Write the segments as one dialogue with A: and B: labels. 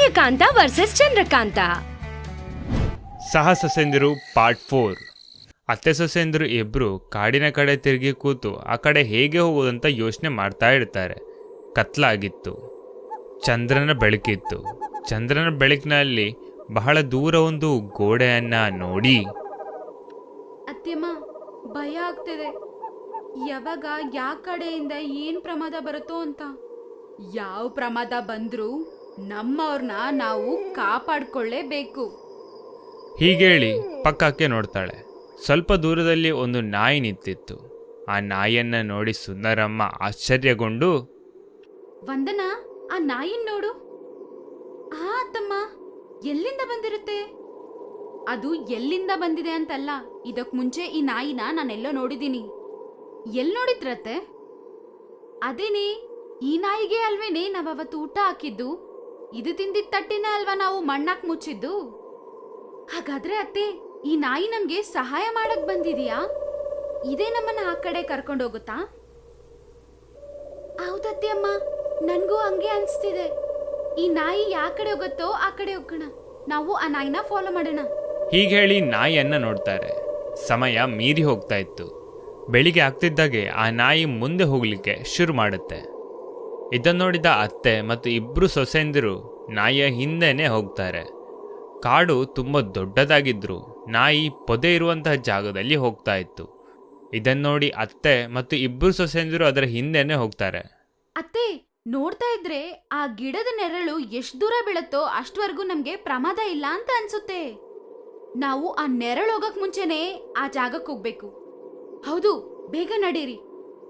A: Suryakanta versus Chandrakanta.
B: ಸಹ ಸೊಸೆಂದಿರು part four ಅತ್ತೆ ಸೊಸೆಂದಿರು ಇಬ್ಬರು ಕಾಡಿನ ಕಡೆ ತಿರುಗಿ ಕೂತು ಆ ಕಡೆ ಹೇಗೆ ಹೋಗೋದಂತ ಯೋಚನೆ ಮಾಡ್ತಾ ಇರ್ತಾರೆ. ಕತ್ಲಾಗಿತ್ತು. ಚಂದ್ರನ ಬೆಳಕಿತ್ತು. ಚಂದ್ರನ ಬೆಳಕಿನಲ್ಲಿ ಬಹಳ ದೂರ ಒಂದು ಗೋಡೆಯನ್ನ ನೋಡಿ.
C: ಅತ್ತೆಮ್ಮ ಭಯ ಆಗ್ತಿದೆ. ಯಾವಾಗ ಯಾವ ಕಡೆಯಿಂದ ಏನ್ ಪ್ರಮಾದ ಬರುತ್ತೋ ಅಂತ. ಯಾವ ಪ್ರಮಾದ ಬಂದ್ರೂ ನಮ್ಮವ್ರನ್ನ ನಾವು ಕಾಪಾಡ್ಕೊಳ್ಳೇಬೇಕು.
B: ಹೀಗೇಳಿ ಪಕ್ಕಕ್ಕೆ ನೋಡ್ತಾಳೆ. ಸ್ವಲ್ಪ ದೂರದಲ್ಲಿ ಒಂದು ನಾಯಿ ನಿಂತಿತ್ತು. ಆ ನಾಯಿಯನ್ನ ನೋಡಿ ಸುಂದರಮ್ಮ ಆಶ್ಚರ್ಯಗೊಂಡು
C: ವಂದನಾ ಆ ನಾಯಿನ್ ನೋಡು. ಆ ತಮ್ಮ ಎಲ್ಲಿಂದ ಬಂದಿರುತ್ತೆ? ಅದು ಎಲ್ಲಿಂದ ಬಂದಿದೆ ಅಂತಲ್ಲ ಇದಕ್ ಮುಂಚೆ ಈ ನಾಯಿನ ನಾನೆಲ್ಲೋ ನೋಡಿದ್ದೀನಿ. ಎಲ್ಲಿ ನೋಡಿದ್ರತ್ತೆ? ಅದೇನೇ ಈ ನಾಯಿಗೆ ಅಲ್ವೇನೆ ನಾವವತ್ತು ಊಟ ಹಾಕಿದ್ದು? ಇದು ತಿಂದಿದ್ ತಟ್ಟಿನ ಅಲ್ವಾ ನಾವು ಮಣ್ಣಾಕ್ ಮುಚ್ಚಿದ್ದು? ಹಾಗಾದ್ರೆ ಅತ್ತೆ, ಈ ನಾಯಿ ನಮ್ಗೆ ಸಹಾಯ ಮಾಡಕ್ ಬಂದಿದೀಯಾ? ಇದೇ ನಮ್ಮನ್ನ ಆ ಕಡೆ ಕರ್ಕೊಂಡು ಹೋಗುತ್ತಾ? ಹೌದತ್ತೆ ಅಮ್ಮ, ನನ್ಗೂ ಹಂಗೆ ಅನ್ಸ್ತಿದೆ. ಈ ನಾಯಿ ಯಾ ಕಡೆ ಹೋಗುತ್ತೋ ಆ ಕಡೆ ಹೋಗೋಣ. ನಾವು ಆ ನಾಯಿನ ಫಾಲೋ ಮಾಡೋಣ.
B: ಹೀಗೆ ಹೇಳಿ ನಾಯಿಯನ್ನ ನೋಡ್ತಾರೆ. ಸಮಯ ಮೀರಿ ಹೋಗ್ತಾ ಇತ್ತು. ಬೆಳಿಗ್ಗೆ ಆಗ್ತಿದ್ದಾಗೆ ಆ ನಾಯಿ ಮುಂದೆ ಹೋಗ್ಲಿಕ್ಕೆ ಶುರು ಮಾಡುತ್ತೆ. ಇದನ್ನು ನೋಡಿದ ಅತ್ತೆ ಮತ್ತು ಇಬ್ಬರು ಸೊಸೆಂದಿರು ನಾಯಿಯ ಹಿಂದೆನೆ ಹೋಗ್ತಾರೆ. ಕಾಡು ತುಂಬ ದೊಡ್ಡದಾಗಿದ್ರು ನಾಯಿ ಪೊದೆ ಇರುವಂತಹ ಜಾಗದಲ್ಲಿ ಹೋಗ್ತಾ ಇತ್ತು. ಇದನ್ನು ನೋಡಿ ಅತ್ತೆ ಮತ್ತು ಇಬ್ಬರು ಸೊಸೆಂದಿರು ಅದರ ಹಿಂದೆನೆ ಹೋಗ್ತಾರೆ.
C: ಅತ್ತೆ, ನೋಡ್ತಾ ಇದ್ರೆ ಆ ಗಿಡದ ನೆರಳು ಎಷ್ಟು ದೂರ ಬೀಳತ್ತೋ ಅಷ್ಟವರೆಗೂ ನಮಗೆ ಪ್ರಮಾದ ಇಲ್ಲ ಅಂತ ಅನ್ಸುತ್ತೆ. ನಾವು ಆ ನೆರಳು ಹೋಗಕ್ ಮುಂಚೆನೆ ಆ ಜಾಗಕ್ಕೆ ಹೋಗ್ಬೇಕು. ಹೌದು, ಬೇಗ ನಡೀರಿ.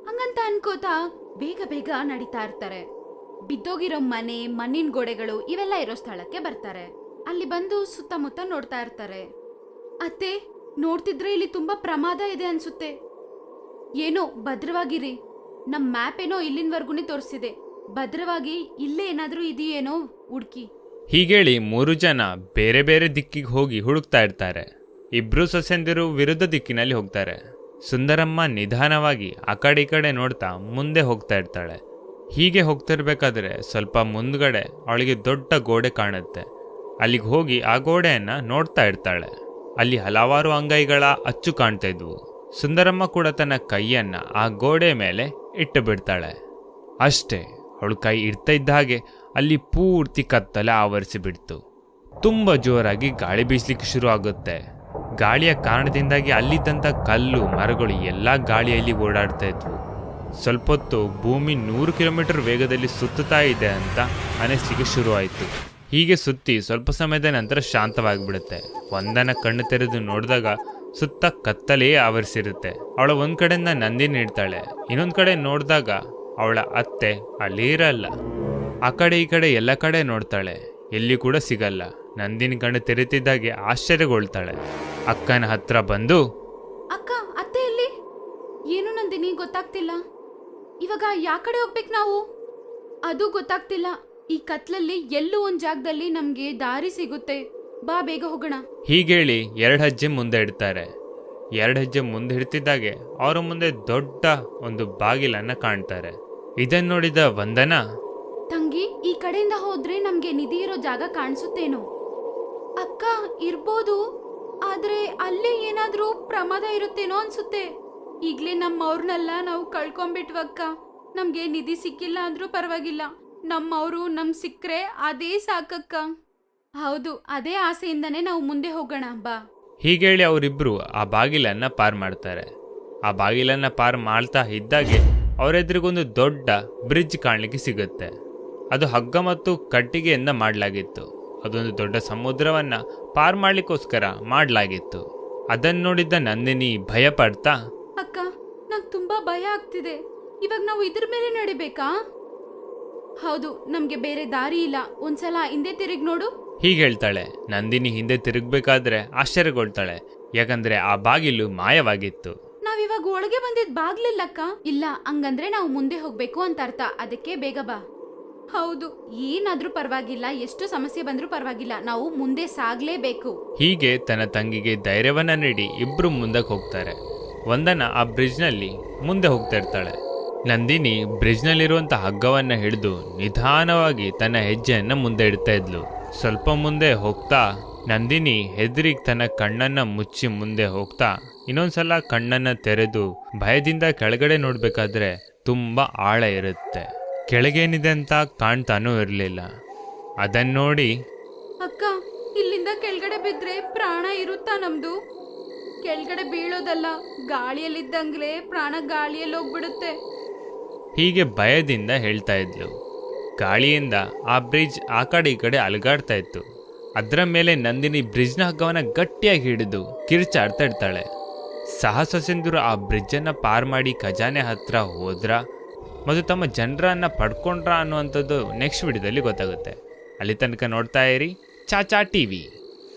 C: ಹಂಗಂತ ಅನ್ಕೋತಾ ಬೇಗ ಬೇಗ ನಡೀತಾ ಇರ್ತಾರೆ. ಬಿದ್ದೋಗಿರೋ ಮನೆ, ಮಣ್ಣಿನ ಗೋಡೆಗಳು ಇವೆಲ್ಲ ಇರೋ ಸ್ಥಳಕ್ಕೆ ಬರ್ತಾರೆ. ಅಲ್ಲಿ ಬಂದು ಸುತ್ತಮುತ್ತ ನೋಡ್ತಾ ಇರ್ತಾರೆ. ಅತ್ತೆ, ನೋಡ್ತಿದ್ರೆ ಇಲ್ಲಿ ತುಂಬಾ ಪ್ರಮಾದ ಇದೆ ಅನ್ಸುತ್ತೆ. ಏನೋ, ಭದ್ರವಾಗಿರಿ. ನಮ್ಮ ಮ್ಯಾಪ್ ಏನೋ ಇಲ್ಲಿನವರೆಗೂ ತೋರಿಸಿದೆ. ಭದ್ರವಾಗಿ ಇಲ್ಲೇ ಏನಾದರೂ ಇದೆಯೇನೋ, ಹುಡುಕಿ.
B: ಹೀಗೇಳಿ ಮೂರು ಜನ ಬೇರೆ ಬೇರೆ ದಿಕ್ಕಿಗೆ ಹೋಗಿ ಹುಡುಕ್ತಾ ಇರ್ತಾರೆ. ಇಬ್ರು ಸೊಸೆಂದಿರು ವಿರುದ್ಧ ದಿಕ್ಕಿನಲ್ಲಿ ಹೋಗ್ತಾರೆ. ಸುಂದರಮ್ಮ ನಿಧಾನವಾಗಿ ಆ ಕಡೆ ಈ ಕಡೆ ನೋಡ್ತಾ ಮುಂದೆ ಹೋಗ್ತಾ ಇರ್ತಾಳೆ. ಹೀಗೆ ಹೋಗ್ತಿರ್ಬೇಕಾದ್ರೆ ಸ್ವಲ್ಪ ಮುಂದ್ಗಡೆ ಅವಳಿಗೆ ದೊಡ್ಡ ಗೋಡೆ ಕಾಣುತ್ತೆ. ಅಲ್ಲಿಗೆ ಹೋಗಿ ಆ ಗೋಡೆಯನ್ನ ನೋಡ್ತಾ ಇರ್ತಾಳೆ. ಅಲ್ಲಿ ಹಲವಾರು ಅಂಗೈಗಳ ಅಚ್ಚು ಕಾಣ್ತಾ ಇದ್ವು. ಸುಂದರಮ್ಮ ಕೂಡ ತನ್ನ ಕೈಯನ್ನು ಆ ಗೋಡೆ ಮೇಲೆ ಇಟ್ಟು ಬಿಡ್ತಾಳೆ. ಅಷ್ಟೇ, ಅವಳು ಕೈ ಇಡ್ತಾ ಇದ್ದ ಹಾಗೆ ಅಲ್ಲಿ ಪೂರ್ತಿ ಕತ್ತಲೆ ಆವರಿಸಿ ಬಿಡ್ತು. ತುಂಬ ಜೋರಾಗಿ ಗಾಳಿ ಬೀಸ್ಲಿಕ್ಕೆ ಶುರು ಆಗುತ್ತೆ ಗಾಳಿಯ ಕಾರಣದಿಂದಾಗಿ ಅಲ್ಲಿದ್ದಂಥ ಕಲ್ಲು, ಮರಗಳು ಎಲ್ಲ ಗಾಳಿಯಲ್ಲಿ ಓಡಾಡ್ತಾ ಇದ್ವು. ಸ್ವಲ್ಪ ಹೊತ್ತು ಭೂಮಿ ನೂರು ಕಿಲೋಮೀಟರ್ ವೇಗದಲ್ಲಿ ಸುತ್ತುತ್ತಾ ಇದೆ ಅಂತ ಅನಿಸಿಕೆ ಶುರುವಾಯಿತು. ಹೀಗೆ ಸುತ್ತಿ ಸ್ವಲ್ಪ ಸಮಯದ ನಂತರ ಶಾಂತವಾಗಿಬಿಡುತ್ತೆ. ಒಂದನ ಕಣ್ಣು ತೆರೆದು ನೋಡಿದಾಗ ಸುತ್ತ ಕತ್ತಲೇ ಆವರಿಸಿರುತ್ತೆ. ಅವಳ ಒಂದು ಕಡೆಯಿಂದ ನಂದಿನಿ ಇಡ್ತಾಳೆ ಇನ್ನೊಂದು ಕಡೆ ನೋಡಿದಾಗ ಅವಳ ಅತ್ತೆ ಅಲ್ಲಿ ಇರಲ್ಲ. ಆ ಕಡೆ ಈ ಕಡೆ ಎಲ್ಲ ಕಡೆ ನೋಡ್ತಾಳೆ. ಎಲ್ಲಿ ಕೂಡ ಸಿಗಲ್ಲ. ನಂದಿನಿ ಕಣ್ಣು ತೆರೆತಿದ್ದಾಗೆ ಆಶ್ಚರ್ಯಗೊಳ್ತಾಳೆ. ಅಕ್ಕನ ಹತ್ರ ಬಂದು
C: ಅಕ್ಕ ಅತ್ತೆ ಎಲ್ಲಿ? ಏನು ನಂದಿನಿ ಗೊತ್ತಾಗ್ತಿಲ್ಲ. ಇವಾಗ ಯಾಕಡೆ ಹೋಗ್ಬೇಕು ನಾವು? ಅದು ಗೊತ್ತಾಗ್ತಿಲ್ಲ. ಈ ಕತ್ಲಲ್ಲಿ ಎಲ್ಲೂ ಒಂದ್ ಜಾಗದಲ್ಲಿ ನಮ್ಗೆ ದಾರಿ ಸಿಗುತ್ತೆ. ಬಾ ಬೇಗ ಹೋಗೋಣ.
B: ಹೀಗೇಳಿ ಎರಡು ಹೆಜ್ಜೆ ಮುಂದೆ ಇಡ್ತಾರೆ. ಎರಡು ಹೆಜ್ಜೆ ಮುಂದೆ ಇಡ್ತಿದ್ದಾಗೆ ಅವರ ಮುಂದೆ ದೊಡ್ಡ ಒಂದು ಬಾಗಿಲನ್ನ ಕಾಣ್ತಾರೆ. ಇದನ್ ನೋಡಿದ ವಂದನ
C: ತಂಗಿ ಈ ಕಡೆಯಿಂದ ಹೋದ್ರೆ ನಮ್ಗೆ ನಿಧಿ ಇರೋ ಜಾಗ ಕಾಣಿಸುತ್ತೇನೋ? ಅಕ್ಕ ಇರ್ಬೋದು. ಆದ್ರೆ ಅಲ್ಲೇ ಏನಾದ್ರೂ ಪ್ರಮಾದ ಇರುತ್ತೇನೋ ಅನ್ಸುತ್ತೆ. ಈಗ್ಲೇ ನಮ್ಮವ್ರನ್ನೆಲ್ಲ ನಾವು ಕಳ್ಕೊಂಬಿಟ್ವಕ್ಕ. ನಮ್ಗೆ ನಿಧಿ ಸಿಕ್ಕಿಲ್ಲ ಅಂದ್ರೂ ಪರವಾಗಿಲ್ಲ. ನಮ್ಮವರು ನಮ್ ಸಿಕ್ಕರೆ ಅದೇ ಸಾಕಕ್ಕ. ಹೌದು, ಅದೇ ಆಸೆಯಿಂದನೇ ನಾವು ಮುಂದೆ ಹೋಗೋಣ, ಬಾ.
B: ಹೀಗೇಳಿ ಅವರಿಬ್ರು ಆ ಬಾಗಿಲನ್ನ ಪಾರ್ ಮಾಡ್ತಾರೆ. ಆ ಬಾಗಿಲನ್ನ ಪಾರ್ ಮಾಡ್ತಾ ಇದ್ದಾಗೆ ಅವರೆದುರಿಗೊಂದು ದೊಡ್ಡ ಬ್ರಿಡ್ಜ್ ಕಾಣಲಿಕ್ಕೆ ಸಿಗುತ್ತೆ. ಅದು ಹಗ್ಗ ಮತ್ತು ಕಟ್ಟಿಗೆಯಿಂದ ಮಾಡಲಾಗಿತ್ತು. ಅದೊಂದು ದೊಡ್ಡ ಸಮುದ್ರವನ್ನ ಪಾರ್ ಮಾಡ್ಲಿಕ್ಕೋಸ್ಕರ ಮಾಡಲಾಗಿತ್ತು. ಅದನ್ನು ನೋಡಿದ್ದ ನಂದಿನಿ ಭಯ ಪಡ್ತಾ
C: ಅಕ್ಕ ನಂಗೆ ತುಂಬಾ ಭಯ ಆಗ್ತಿದೆ. ಇವಾಗ ನಾವು ಇದ್ರ ಮೇಲೆ ನಡಿಬೇಕಾ? ಹೌದು ನಮ್ಗೆ ಬೇರೆ ದಾರಿ ಇಲ್ಲ. ಒಂದ್ಸಲ ಹಿಂದೆ ತಿರುಗಿ ನೋಡು.
B: ಹೀಗೆ ಹೇಳ್ತಾಳೆ. ನಂದಿನಿ ಹಿಂದೆ ತಿರುಗಬೇಕಾದ್ರೆ ಆಶ್ಚರ್ಯಗೊಳ್ತಾಳೆ. ಯಾಕಂದ್ರೆ ಆ ಬಾಗಿಲು ಮಾಯವಾಗಿತ್ತು.
C: ನಾವಿವಾಗ ಒಳಗೆ ಬಂದಿದ್ ಬಾಗ್ಲಿಲ್ಲಕ್ಕ. ಇಲ್ಲ ಹಂಗಂದ್ರೆ ನಾವು ಮುಂದೆ ಹೋಗ್ಬೇಕು ಅಂತ ಅರ್ಥ. ಅದಕ್ಕೆ ಬೇಗ ಬಾ. ಹೌದು, ಏನಾದ್ರೂ ಪರವಾಗಿಲ್ಲ, ಎಷ್ಟು ಸಮಸ್ಯೆ ಬಂದ್ರೂ ಪರವಾಗಿಲ್ಲ, ನಾವು ಮುಂದೆ ಸಾಗ್ಲೇಬೇಕು.
B: ಹೀಗೆ ತನ್ನ ತಂಗಿಗೆ ಧೈರ್ಯವನ್ನ ನೀಡಿ ಇಬ್ರು ಮುಂದಕ್ಕೆ ಹೋಗ್ತಾರೆ. ವಂದನ ಆ ಬ್ರಿಡ್ಜ್ನಲ್ಲಿ ಮುಂದೆ ಹೋಗ್ತಾ ಇರ್ತಾಳೆ. ನಂದಿನಿ ಬ್ರಿಡ್ಜ್ನಲ್ಲಿರುವಂಥ ಹಗ್ಗವನ್ನ ಹಿಡಿದು ನಿಧಾನವಾಗಿ ತನ್ನ ಹೆಜ್ಜೆಯನ್ನು ಮುಂದೆ ಇಡ್ತಾ ಇದ್ಲು. ಸ್ವಲ್ಪ ಮುಂದೆ ಹೋಗ್ತಾ ನಂದಿನಿ ಹೆದ್ರಿಗ್ ತನ್ನ ಕಣ್ಣನ್ನ ಮುಚ್ಚಿ ಮುಂದೆ ಹೋಗ್ತಾ ಇನ್ನೊಂದ್ಸಲ ಕಣ್ಣನ್ನ ತೆರೆದು ಭಯದಿಂದ ಕೆಳಗಡೆ ನೋಡಬೇಕಾದ್ರೆ ತುಂಬಾ ಆಳ ಇರುತ್ತೆ. ಕೆಳಗೇನಿದೆ ಅಂತ ಕಾಣ್ತಾನೂ ಇರಲಿಲ್ಲ. ಅದನ್ನ ನೋಡಿ
C: ಅಕ್ಕ ಇಲ್ಲಿಂದ ಕೆಳಗಡೆ ಬಿದ್ರೆ ಪ್ರಾಣ ಇರುತ್ತಾ ನಮ್ದು? ಕೆಳಗಡೆ ಬೀಳೋದಲ್ಲ ಗಾಳಿಯಲ್ಲಿದ್ದಂಗ್ಲೇ ಪ್ರಾಣ ಗಾಳಿಯಲ್ಲಿ ಹೋಗ್ಬಿಡುತ್ತೆ.
B: ಹೀಗೆ ಭಯದಿಂದ ಹೇಳ್ತಾ ಇದ್ಲು. ಗಾಳಿಯಿಂದ ಆ ಬ್ರಿಡ್ಜ್ ಆ ಕಡೆ ಈ ಕಡೆ ಅಲುಗಾಡ್ತಾ ಇತ್ತು. ಅದರ ಮೇಲೆ ನಂದಿನಿ ಬ್ರಿಡ್ಜ್ನ ಹಗ್ಗವನ್ನ ಗಟ್ಟಿಯಾಗಿ ಹಿಡಿದು ಕಿರ್ಚಾಡ್ತಾ ಇರ್ತಾಳೆ. ಸಾಹಸಸೆಂದರು ಆ ಬ್ರಿಡ್ಜನ್ನು ಪಾರ್ ಮಾಡಿ ಖಜಾನೆ ಹತ್ರ ಹೋದ್ರ? ಮತ್ತು ತಮ್ಮ ಜನರನ್ನು ಪಡ್ಕೊಂಡ್ರ ಅನ್ನುವಂಥದ್ದು ನೆಕ್ಸ್ಟ್ ವಿಡಿಯೋದಲ್ಲಿ ಗೊತ್ತಾಗುತ್ತೆ. ಅಲ್ಲಿ ತನಕ ನೋಡ್ತಾ ಇರಿ ಚಾಚಾ ಟಿವಿ.